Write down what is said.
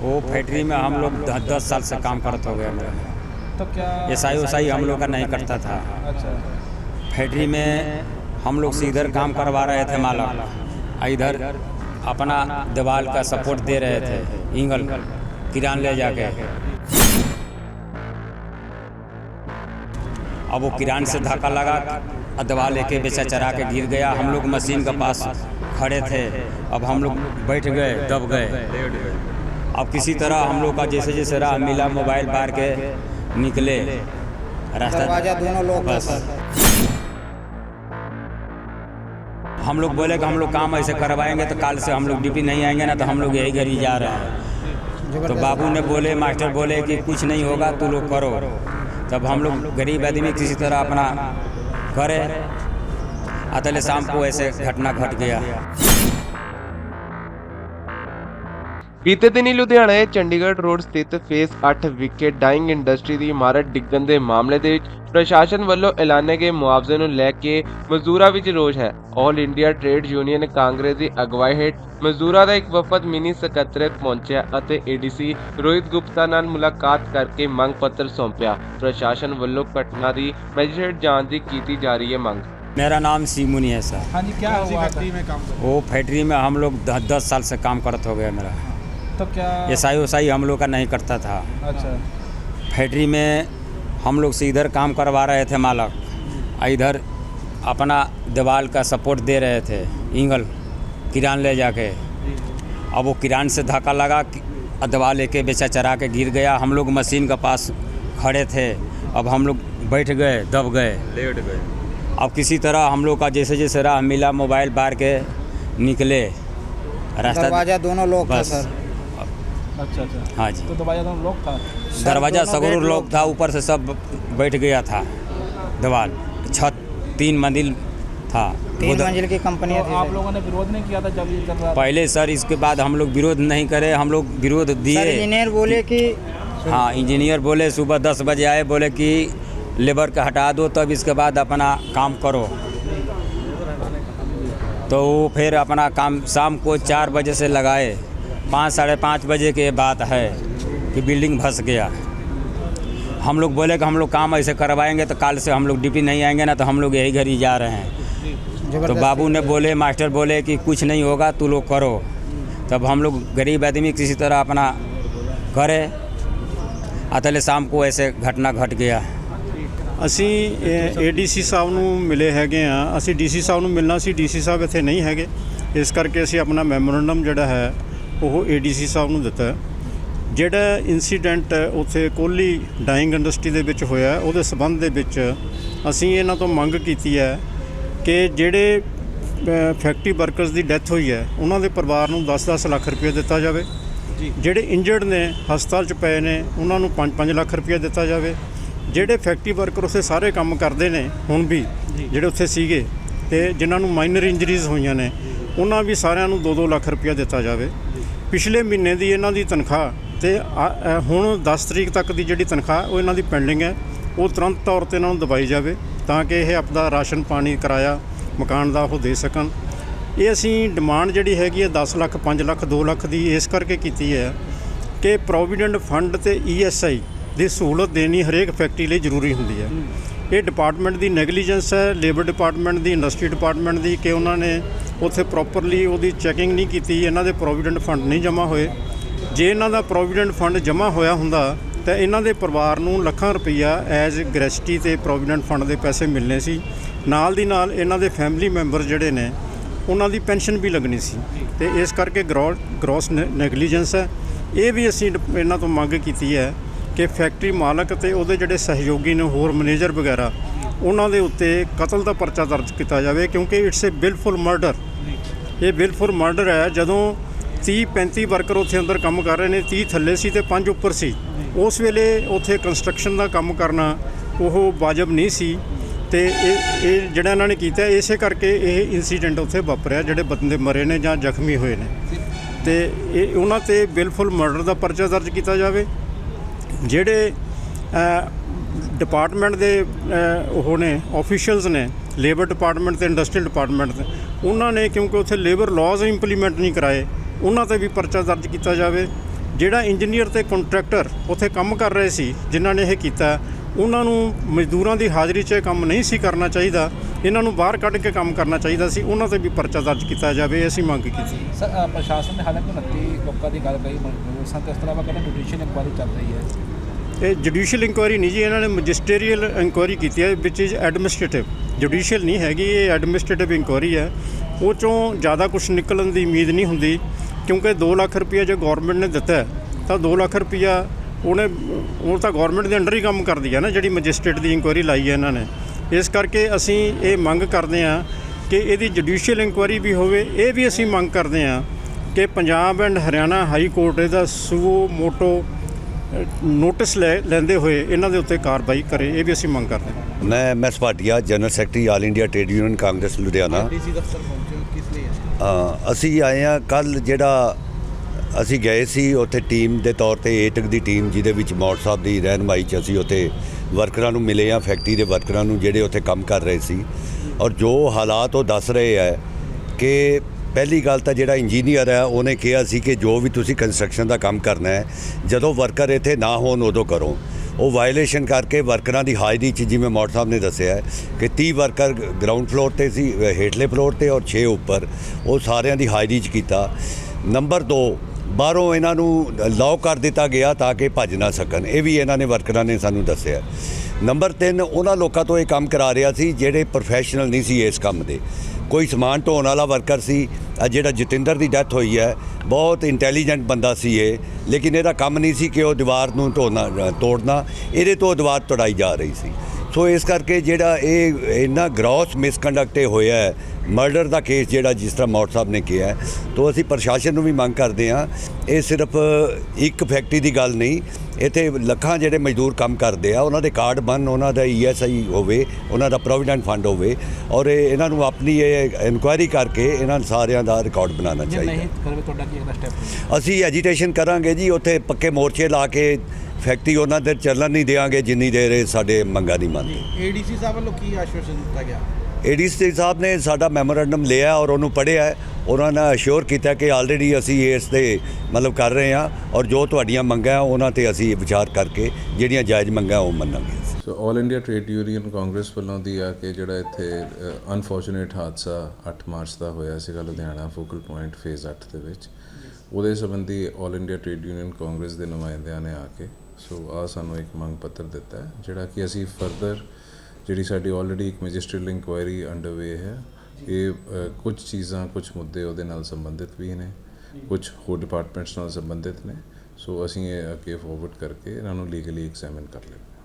वो फैक्ट्री में हम लोग दस साल से काम करते हो गया मेरा। तो क्या हम लोग का नहीं करता था। अच्छा फैक्ट्री में हम लोग से इधर काम करवा रहे थे मालक। इधर अपना दीवार का सपोर्ट दे रहे थे इंगल किरान ले जाके। अब वो किरान से धक्का लगा और दवा लेके बेचा चरा के गिर गया। हम लोग मशीन के पास खड़े थे। अब हम लोग बैठ गए दब गए। अब किसी तरह हम लोग का जैसे जैसे राह मिला मोबाइल पार के निकले। रास्ता दोनों लोग बस। हम लोग बोले कि हम लोग काम ऐसे करवाएँगे तो कल से हम लोग ड्यूटी नहीं आएँगे ना तो हम लोग यही घर ही जा रहे हैं। तो बाबू ने बोले मास्टर बोले कि कुछ नहीं होगा तू लोग करो। तब हम लोग गरीब आदमी किसी तरह अपना करे। अतले शाम को ऐसे घटना घट गया। ਬੀਤੇ ਦਿਨੀ ਲੁਧਿਆਣਾ ਚੰਡੀਗੜ੍ਹ ਰੋਡ ਸਥਿਤ ਫੇਸ 8 ਵਿਖੇ ਡਾਈਂਗ ਇੰਡਸਟਰੀ ਦੀ ਇਮਾਰਤ ਡਿੱਗਣ ਦੇ ਮਾਮਲੇ ਦੇ ਵਿੱਚ ਪ੍ਰਸ਼ਾਸਨ ਵੱਲੋਂ ਐਲਾਨੇ ਗਏ ਮੁਆਵਜ਼ੇ ਨੂੰ ਲੈ ਕੇ ਮਜ਼ਦੂਰਾਂ ਵਿੱਚ ਰੋਸ ਹੈ All India Trade Union Congress ਦੀ ਅਗਵਾਈ ਹੇਠ ਮਜ਼ਦੂਰਾਂ ਦਾ ਇੱਕ ਵਫਦ ਮਿਨੀ ਸਕੱਤਰੇਤ ਪਹੁੰਚਿਆ ਅਤੇ ਏਡੀਸੀ ਰੋਹਿਤ ਗੁਪਤਾ ਨਾਲ ਮੁਲਾਕਾਤ ਕਰਕੇ ਮੰਗ ਪੱਤਰ ਸੌਂਪਿਆ ਪ੍ਰਸ਼ਾਸਨ ਵੱਲੋਂ ਘਟਨਾ ਦੀ ਮੈਜਿਸਟ੍ਰੇਟ ਜਾਂਚ ਦੀ ਕੀਤੀ ਜਾ ਰਹੀ ਹੈ ਮੰਗ मेरा नाम सीमुनी है सर हाँ जी क्या हुआ था में काम वो फैक्ट्री में हम लोग द- दस साल से काम करते हो गया मेरा तो क्या ऐसा ही हम लोग का नहीं करता था। अच्छा। फैक्ट्री में हम लोग से इधर काम करवा रहे थे मालक। और इधर अपना दीवार का सपोर्ट दे रहे थे इंगल किरान ले जाके। अब वो किरान से धक्का लगा और दवा लेके बेचा चरा के गिर गया। हम लोग मशीन के पास खड़े थे। अब हम लोग बैठ गए दब गए। लेट गए। अब किसी तरह हम लोग का जैसे जैसे राह मिला मोबाइल बार के निकले। रास्ता दरवाज़ा दोनों लोग का सर। अच्छा अच्छा। हाँ जी। तो दरवाज़ा लॉक था? दरवाज़ा दोनों सगरो लॉक था ऊपर से सब बैठ गया था दीवार। छत तीन मंजिल था। तीन मंजिल की कंपनियाँ तो थी। आप लोगों ने विरोध नहीं किया था जब ये चल रहा पहले सर इसके बाद हम लोग विरोध नहीं करे हम लोग विरोध दिए। इंजीनियर बोले कि हाँ इंजीनियर बोले सुबह दस बजे आए बोले कि लेबर का हटा दो तब इसके बाद अपना काम करो। तो वो फिर अपना काम शाम को चार बजे से लगाए। पाँच साढ़े पाँच बजे के बात है कि बिल्डिंग धस गया हम लोग बोले कि हम लोग काम ऐसे करवाएंगे तो कल से हम लोग ड्यूटी नहीं आएंगे ना तो हम लोग यही घर ही जा रहे हैं तो जबरदस्ती बाबू ने बोले मास्टर बोले कि कुछ नहीं होगा तू लोग करो तब हम लोग गरीब आदमी किसी तरह अपना करे अतले शाम को ऐसे घटना घट गया ਅਸੀਂ ਏਡੀਸੀ ਸਾਹਿਬ ਨੂੰ ਮਿਲੇ ਹੈਗੇ ਆ ਅਸੀਂ ਡੀਸੀ ਸਾਹਿਬ ਨੂੰ ਮਿਲਣਾ ਸੀ ਡੀਸੀ ਸਾਹਿਬ ਇੱਥੇ ਨਹੀਂ ਹੈਗੇ ਇਸ ਕਰਕੇ ਅਸੀਂ ਆਪਣਾ ਮੈਮੋਰੰਡਮ ਜਿਹੜਾ ਹੈ ਉਹ ਏਡੀਸੀ ਸਾਹਿਬ ਨੂੰ ਦਿੱਤਾ। ਜਿਹੜਾ ਇਨਸੀਡੈਂਟ ਉੱਥੇ ਕੋਲੀ ਡਾਈਂਗ ਇੰਡਸਟਰੀ ਦੇ ਵਿੱਚ ਹੋਇਆ ਉਹਦੇ ਸਬੰਧ ਦੇ ਵਿੱਚ ਅਸੀਂ ਇਹਨਾਂ ਤੋਂ ਮੰਗ ਕੀਤੀ ਹੈ ਕਿ ਜਿਹੜੇ ਫੈਕਟਰੀ ਵਰਕਰਸ ਦੀ ਡੈਥ ਹੋਈ ਹੈ ਉਹਨਾਂ ਦੇ ਪਰਿਵਾਰ ਨੂੰ 10-10 ਲੱਖ ਰੁਪਏ ਦਿੱਤਾ ਜਾਵੇ। ਜਿਹੜੇ ਇੰਜਰਡ ਨੇ ਹਸਪਤਾਲ 'ਚ ਪਏ ਨੇ ਉਹਨਾਂ ਨੂੰ 5-5 ਲੱਖ ਰੁਪਏ ਦਿੱਤਾ ਜਾਵੇ। ਜਿਹੜੇ ਫੈਕਟਰੀ ਵਰਕਰ ਉੱਥੇ ਸਾਰੇ ਕੰਮ ਕਰਦੇ ਨੇ ਹੁਣ ਵੀ ਜਿਹੜੇ ਉੱਥੇ ਸੀਗੇ ਤੇ ਜਿਨ੍ਹਾਂ ਨੂੰ ਮਾਈਨਰ ਇੰਜਰੀਜ਼ ਹੋਈਆਂ ਨੇ ਉਹਨਾਂ ਵੀ ਸਾਰਿਆਂ ਨੂੰ 2-2 ਲੱਖ ਰੁਪਏ ਦਿੱਤਾ ਜਾਵੇ। ਪਿਛਲੇ ਮਹੀਨੇ ਦੀ ਇਹਨਾਂ ਦੀ ਤਨਖਾਹ ਤੇ ਹੁਣ 10 ਤਰੀਕ ਤੱਕ ਦੀ ਜਿਹੜੀ ਤਨਖਾਹ ਉਹ ਇਹਨਾਂ ਦੀ ਪੈਂਡਿੰਗ ਹੈ। ਉਹ ਤੁਰੰਤ ਤੌਰ ਤੇ ਇਹਨਾਂ ਨੂੰ ਦਬਾਈ ਜਾਵੇ ਤਾਂ ਕਿ ਇਹ ਆਪਦਾ ਰਾਸ਼ਨ ਪਾਣੀ ਕਿਰਾਇਆ ਮਕਾਨ ਦਾ ਉਹ ਦੇ ਸਕਣ। ਇਹ ਅਸੀਂ ਡਿਮਾਂਡ ਜਿਹੜੀ ਹੈਗੀ ਹੈ 10 ਲੱਖ 5 ਲੱਖ 2 ਲੱਖ ਦੀ ਇਸ ਕਰਕੇ ਕੀਤੀ ਹੈ ਕਿ ਪ੍ਰੋਵੀਡੈਂਟ ਫੰਡ ਤੇ ਈਐਸਆਈ ਦੀ ਸਹੂਲਤ ਦੇਣੀ ਹਰੇਕ ਫੈਕਟਰੀ ਲਈ ਜ਼ਰੂਰੀ ਹੁੰਦੀ ਹੈ। ਇਹ ਡਿਪਾਰਟਮੈਂਟ ਦੀ ਨੈਗਲੀਜੈਂਸ ਹੈ ਲੇਬਰ ਡਿਪਾਰਟਮੈਂਟ ਦੀ ਇੰਡਸਟਰੀ ਡਿਪਾਰਟਮੈਂਟ ਦੀ ਕਿ ਉਹਨਾਂ ਨੇ ਉੱਥੇ ਪ੍ਰੋਪਰਲੀ ਉਹਦੀ ਚੈਕਿੰਗ ਨਹੀਂ ਕੀਤੀ, ਇਹਨਾਂ ਦੇ ਪ੍ਰੋਵੀਡੈਂਟ ਫੰਡ ਨਹੀਂ ਜਮ੍ਹਾਂ ਹੋਏ। ਜੇ ਇਹਨਾਂ ਦਾ ਪ੍ਰੋਵੀਡੈਂਟ ਫੰਡ ਜਮ੍ਹਾਂ ਹੋਇਆ ਹੁੰਦਾ, ਤਾਂ ਇਹਨਾਂ ਦੇ ਪਰਿਵਾਰ ਨੂੰ ਲੱਖਾਂ ਰੁਪਈਆ ਐਜ਼ ਗ੍ਰੈਸਟੀ ਤੇ ਪ੍ਰੋਵੀਡੈਂਟ ਫੰਡ ਦੇ ਪੈਸੇ ਮਿਲਨੇ ਸੀ। ਨਾਲ ਦੀ ਨਾਲ ਇਹਨਾਂ ਦੇ ਫੈਮਿਲੀ ਮੈਂਬਰ ਜਿਹੜੇ ਨੇ, ਉਹਨਾਂ ਦੀ ਪੈਨਸ਼ਨ ਵੀ ਲੱਗਣੀ ਸੀ। ਤੇ ਇਸ ਕਰਕੇ ਗ੍ਰੋਸ ਨੈਗਲੀਜੈਂਸ ਹੈ। ਇਹ ਵੀ ਅਸੀਂ ਡ- ਇਹਨਾਂ ਤੋਂ ਮੰਗ ਕੀਤੀ ਹੈ ਕਿ ਫੈਕਟਰੀ ਮਾਲਕ ਤੇ ਉਹਦੇ ਜਿਹੜੇ ਸਹਿਯੋਗੀ ਨੇ, ਹੋਰ ਮੈਨੇਜਰ ਵਗੈਰਾ ਉਹਨਾਂ ਦੇ ਉੱਤੇ ਕਤਲ ਦਾ ਪਰਚਾ ਦਰਜ ਕੀਤਾ ਜਾਵੇ ਕਿਉਂਕਿ ਇਟਸ ਏ ਬਿਲਫੁਲ ਮਰਡਰ ਇਹ ਬਿਲਫੁਲ ਮਰਡਰ ਹੈ ਜਦੋਂ 30 35 ਵਰਕਰ ਉੱਥੇ ਅੰਦਰ ਕੰਮ ਕਰ ਰਹੇ ਨੇ 30 ਥੱਲੇ ਸੀ ਤੇ 5 ਉੱਪਰ ਸੀ। ਉਸ ਵੇਲੇ ਉੱਥੇ ਕੰਸਟਰਕਸ਼ਨ ਦਾ ਕੰਮ ਕਰਨਾ ਉਹ ਵਾਜਬ ਨਹੀਂ ਸੀ ਤੇ ਇਹ ਇਹ ਜਿਹੜਾ ਇਹਨਾਂ ਨੇ ਕੀਤਾ ਇਸੇ ਕਰਕੇ ਇਹ ਇਨਸੀਡੈਂਟ ਉੱਥੇ ਵਾਪਰਿਆ ਜਿਹੜੇ ਬੰਦੇ ਮਰੇ ਨੇ ਜਾਂ ਜ਼ਖਮੀ ਹੋਏ ਨੇ। ਤੇ ਇਹ ਉਹਨਾਂ ਤੇ ਬਿਲਫੁਲ ਮਰਡਰ ਦਾ ਪਰਚਾ ਦਰਜ ਕੀਤਾ ਜਾਵੇ। ਜਿਹੜੇ ਡਿਪਾਰਟਮੈਂਟ ਦੇ ਉਹ ਨੇ ਆਫੀਸ਼ੀਅਲਸ ਨੇ ਲੇਬਰ ਡਿਪਾਰਟਮੈਂਟ ਤੇ ਇੰਡਸਟਰੀਅਲ ਡਿਪਾਰਟਮੈਂਟ ਦੇ ਉਹਨਾਂ ਨੇ ਕਿਉਂਕਿ ਉੱਥੇ ਲੇਬਰ ਲਾਜ਼ ਇੰਪਲੀਮੈਂਟ ਨਹੀਂ ਕਰਾਏ, ਉਹਨਾਂ ਤੇ ਵੀ ਪਰਚਾ ਦਰਜ ਕੀਤਾ ਜਾਵੇ। ਜਿਹੜਾ ਇੰਜੀਨੀਅਰ ਤੇ ਕੰਟਰੈਕਟਰ ਉੱਥੇ ਕੰਮ ਕਰ ਰਹੇ ਸੀ, ਜਿਨ੍ਹਾਂ ਨੇ ਇਹ ਕੀਤਾ, ਉਹਨਾਂ ਨੂੰ ਮਜ਼ਦੂਰਾਂ ਦੀ ਹਾਜ਼ਰੀ 'ਚ ਕੰਮ ਨਹੀਂ ਸੀ ਕਰਨਾ ਚਾਹੀਦਾ। ਇਹਨਾਂ ਨੂੰ ਬਾਹਰ ਕੱਢ ਕੇ ਕੰਮ ਕਰਨਾ ਚਾਹੀਦਾ ਸੀ, ਉਹਨਾਂ ਤੇ ਵੀ ਪਰਚਾ ਦਰਜ ਕੀਤਾ ਜਾਵੇ ਅਸੀਂ ਮੰਗ ਕੀਤੀ। ਸਰ ਪ੍ਰਸ਼ਾਸਨ ਨੇ ਹਾਲਾਂਕਿ 29 ਲੋਕਾਂ ਦੀ ਗੱਲ ਕਹੀ ਮਨਜ਼ੂਰ ਸਨ ਇਸ ਤਰ੍ਹਾਂ ਕਹਿੰਦੇ ਜੁਡੀਸ਼ੀਅਲ ਇਨਕੁਆਇਰੀ ਚੱਲ ਰਹੀ ਹੈ। ਇਹ ਜੁਡੀਸ਼ੀਅਲ ਇਨਕੁਆਇਰੀ ਨਹੀਂ ਜੀ, ਇਹਨਾਂ ਨੇ ਮੈਜਿਸਟਰੀਅਲ ਇਨਕੁਆਇਰੀ ਕੀਤੀ ਹੈ ਵਿਚ ਇਜ਼ ਐਡਮਿਨਿਸਟ੍ਰੇਟਿਵ ਜੁਡੀਸ਼ੀਅਲ ਨਹੀਂ ਹੈਗੀ, ਇਹ ਐਡਮਿਨਿਸਟ੍ਰੇਟਿਵ ਇਨਕੁਆਇਰੀ ਹੈ। ਉਹ ਚੋਂ ਜ਼ਿਆਦਾ ਕੁਝ ਨਿਕਲਣ ਦੀ ਉਮੀਦ ਨਹੀਂ ਹੁੰਦੀ, ਕਿਉਂਕਿ 2 ਲੱਖ ਰੁਪਇਆ ਜੇ ਗਵਰਨਮੈਂਟ ਨੇ ਦਿੱਤਾ ਤਾਂ 2 ਲੱਖ ਰੁਪਇਆ ਉਹਨੇ, ਉਹ ਤਾਂ ਗਵਰਨਮੈਂਟ ਦੇ ਅੰਡਰ ਹੀ ਕੰਮ ਕਰਦੀ ਹੈ ਨਾ, ਜਿਹੜੀ ਮੈਜਿਸਟ੍ਰੇਟ ਦੀ ਇਨਕੁਆਇਰੀ ਲਾਈ ਹੈ ਇਹਨਾਂ ਨੇ। ਇਸ ਕਰਕੇ ਅਸੀਂ ਇਹ ਮੰਗ ਕਰਦੇ ਹਾਂ ਕਿ ਇਹਦੀ ਜੁਡੀਸ਼ੀਅਲ ਇਨਕੁਆਇਰੀ ਵੀ ਹੋਵੇ, ਇਹ ਵੀ ਅਸੀਂ ਮੰਗ ਕਰਦੇ ਹਾਂ ਕਿ Punjab and Haryana high court ਇਹਦਾ ਸੂਓ ਮੋਟੋ ਨੋਟਿਸ ਲੈ ਲੈਂਦੇ ਹੋਏ ਇਹਨਾਂ ਦੇ ਉੱਤੇ ਕਾਰਵਾਈ ਕਰੇ ਇਹ ਵੀ ਅਸੀਂ ਮੰਗ ਕਰਦੇ ਹਾਂ। ਮੈਂ M S Bhatia general secretary All India Trade Union Congress Ludhiana. DC ਦਫ਼ਤਰ ਪਹੁੰਚੇ ਕਿਸ ਲਈ ਆਏ ਅ, ਅਸੀਂ ਆਏ ਆ ਕੱਲ ਜਿਹੜਾ ਅਸੀਂ ਗਏ ਸੀ ਉੱਥੇ ਟੀਮ ਦੇ ਤੌਰ ਤੇ ਏਟਕ ਦੀ ਟੀਮ ਜਿਹਦੇ ਵਿੱਚ ਮੌੜ ਸਾਹਿਬ ਦੀ ਰਹਿਨਮਾਈ ਚ ਅਸੀਂ ਉੱਥੇ ਵਰਕਰਾਂ ਨੂੰ ਮਿਲੇ ਆ ਫੈਕਟਰੀ ਦੇ ਵਰਕਰਾਂ ਨੂੰ ਜਿਹੜੇ ਉੱਥੇ ਕੰਮ ਕਰ ਰਹੇ ਸੀ। ਔਰ ਜੋ ਹਾਲਾਤ ਉਹ ਦੱਸ ਰਹੇ ਹੈ ਕਿ ਪਹਿਲੀ ਗੱਲ ਤਾਂ ਜਿਹੜਾ ਇੰਜੀਨੀਅਰ ਹੈ, ਉਹਨੇ ਕਿਹਾ ਸੀ ਕਿ ਜੋ ਵੀ ਤੁਸੀਂ ਕੰਸਟਰਕਸ਼ਨ ਦਾ ਕੰਮ ਕਰਨਾ ਹੈ, ਜਦੋਂ ਵਰਕਰ ਇੱਥੇ ਨਾ ਹੋਣ ਉਦੋਂ ਕਰੋ। ਉਹ ਵਾਇਲੇਸ਼ਨ ਕਰਕੇ ਵਰਕਰਾਂ ਦੀ ਹਾਜ਼ਰੀ 'ਚ ਜਿਵੇਂ ਮੌੜ ਸਾਹਿਬ ਨੇ ਦੱਸਿਆ ਹੈ ਕਿ 30 ਵਰਕਰ ਗਰਾਊਂਡ ਫਲੋਰ ਤੇ ਸੀ ਹੇਠਲੇ ਫਲੋਰ ਤੇ ਔਰ 6 ਉੱਪਰ, ਉਹ ਸਾਰਿਆਂ ਦੀ ਹਾਜ਼ਰੀ 'ਚ ਕੀਤਾ। ਨੰਬਰ 2 ਬਾਹਰੋਂ ਇਹਨਾਂ ਨੂੰ ਲੌਕ ਕਰ ਦਿੱਤਾ ਗਿਆ ਤਾਂ ਕਿ ਭੱਜ ਨਾ ਸਕਣ। ਇਹ ਵੀ ਇਹਨਾਂ ਨੇ ਵਰਕਰਾਂ ਨੇ ਸਾਨੂੰ ਦੱਸਿਆ ਨੰਬਰ 3 ਉਹਨਾਂ ਲੋਕਾਂ ਤੋਂ ਇਹ ਕੰਮ ਕਰਾ ਰਿਹਾ ਸੀ, ਜਿਹੜੇ ਪ੍ਰੋਫੈਸ਼ਨਲ ਨਹੀਂ ਸੀ ਇਸ ਕੰਮ ਦੇ। ਕੋਈ ਸਮਾਨ ਢੋਣ ਵਾਲਾ ਵਰਕਰ ਸੀ ਜਿਹੜਾ ਜਤਿੰਦਰ ਦੀ ਡੈਥ ਹੋਈ ਹੈ, ਬਹੁਤ ਇੰਟੈਲੀਜੈਂਟ ਬੰਦਾ ਸੀ ਇਹ, ਲੇਕਿਨ ਇਹਦਾ ਕੰਮ ਨਹੀਂ ਸੀ ਕਿ ਉਹ ਦੀਵਾਰ ਨੂੰ ਢੋਣਾ ਤੋੜਨਾ, ਇਹਦੇ ਤੋਂ ਦੀਵਾਰ ਤੋੜਾਈ ਜਾ ਰਹੀ ਸੀ। ਸੋ ਇਸ ਕਰਕੇ ਜਿਹੜਾ ਇਹ ਇੰਨਾ ਗ੍ਰੋਸ ਮਿਸਕੰਡਕਟ ਹੋਇਆ ਹੈ ਮਰਡਰ ਦਾ ਕੇਸ ਜਿਹੜਾ ਜਿਸ ਤਰ੍ਹਾਂ ਮੌਟ ਸਾਹਿਬ ਨੇ ਕਿਹਾ ਹੈ, ਤੋਂ ਅਸੀਂ ਪ੍ਰਸ਼ਾਸਨ ਨੂੰ ਵੀ ਮੰਗ ਕਰਦੇ ਹਾਂ ਇਹ ਸਿਰਫ ਇੱਕ ਫੈਕਟਰੀ ਦੀ ਗੱਲ ਨਹੀਂ ਇੱਥੇ ਲੱਖਾਂ ਜਿਹੜੇ ਮਜ਼ਦੂਰ ਕੰਮ ਕਰਦੇ ਆ ਉਹਨਾਂ ਦੇ ਕਾਰਡ ਬਣ ਉਹਨਾਂ ਦਾ ਈਐਸਆਈ ਹੋਵੇ ਉਹਨਾਂ ਦਾ ਪ੍ਰੋਵੀਡੈਂਟ ਫੰਡ ਹੋਵੇ ਔਰ ਇਹ ਇਹਨਾਂ ਨੂੰ ਆਪਣੀ ਇਹ ਇਨਕੁਆਇਰੀ ਕਰਕੇ ਇਹਨਾਂ ਸਾਰਿਆਂ ਦਾ ਰਿਕਾਰਡ ਬਣਾਉਣਾ ਚਾਹੀਦਾ ਨਹੀਂ ਕਰਵੇ ਤੁਹਾਡਾ ਕੀ ਅਗਲਾ ਸਟੈਪ ਅਸੀਂ ਐਜੀਟੇਸ਼ਨ ਕਰਾਂਗੇ ਜੀ ਉੱਥੇ ਪੱਕੇ ਮੋਰਚੇ ਲਾ ਕੇ ਫੈਕਟਰੀ ਉਹਨਾਂ ਦੇ ਚੱਲਣ ਨਹੀਂ ਦੇਵਾਂਗੇ ਜਿੰਨੀ ਦੇਰ ਇਹ ਸਾਡੇ ਮੰਗਾਂ ਨਹੀਂ ਮੰਨਦੇ। ਏਡੀਸੀ ਸਾਹਿਬ ਵੱਲੋਂ ਕੀ ਆਸ਼ਵਾਸਨ ਦਿੱਤਾ ਗਿਆ? ਏਡੀਸੀ ਸਾਹਿਬ ਨੇ ਸਾਡਾ ਮੈਮੋਰੈਂਡਮ ਲਿਆ ਔਰ ਉਹਨੂੰ ਪੜ੍ਹਿਆ। ਹੈ। ਉਹਨਾਂ ਨੇ ਅਸ਼ੋਰ ਕੀਤਾ ਕਿ ਆਲਰੇਡੀ ਅਸੀਂ ਇਸ ਤੇ ਮਤਲਬ ਕਰ ਰਹੇ ਹਾਂ ਔਰ ਜੋ ਤੁਹਾਡੀਆਂ ਮੰਗਾਂ ਹੈ, ਉਹਨਾਂ ਤੇ ਅਸੀਂ ਵਿਚਾਰ ਕਰਕੇ ਜਿਹੜੀਆਂ ਜਾਇਜ਼ ਮੰਗਾਂ ਉਹ ਮੰਨਾਂਗੇ। So All India Trade Union Congress ਵੱਲੋਂ ਦੀ ਆ ਕਿ ਜਿਹੜਾ ਇੱਥੇ ਅਨਫੋਰਚੂਨੇਟ ਹਾਦਸਾ 8 ਮਾਰਚ ਦਾ ਹੋਇਆ ਸੀਗਾ ਲੁਧਿਆਣਾ ਫੋਕਲ ਪੁਆਇੰਟ ਫੇਜ਼ 8 ਦੇ ਵਿੱਚ। ਉਹਦੇ ਸੰਬੰਧੀ All India Trade Union Congress ਦੇ ਨੁਮਾਇੰਦਿਆਂ ਨੇ ਆ ਕੇ ਸੋ ਆ ਸਾਨੂੰ ਇੱਕ ਮੰਗ ਪੱਤਰ ਦਿੱਤਾ ਹੈ ਜਿਹੜਾ ਕਿ ਅਸੀਂ ਫਰਦਰ ਜਿਹੜੀ ਸਾਡੀ ਆਲਰੇਡੀ ਇੱਕ ਮੈਜਿਸਟਰੀਅਲ ਇਨਕੁਆਇਰੀ ਅੰਡਰਵੇ ਹੈ ਇਹ ਕੁਝ ਚੀਜ਼ਾਂ ਕੁਝ ਮੁੱਦੇ ਉਹਦੇ ਨਾਲ ਸੰਬੰਧਿਤ ਵੀ ਨੇ ਕੁਝ ਹੋਰ ਡਿਪਾਰਟਮੈਂਟਸ ਨਾਲ ਸੰਬੰਧਿਤ ਨੇ। ਸੋ ਅਸੀਂ ਇਹ ਅੱਗੇ ਫਾਰਵਰਡ ਕਰਕੇ ਇਹਨਾਂ ਨੂੰ ਲੀਗਲੀ ਐਗਜ਼ਾਮਿਨ ਕਰ ਲੈਂਦੇ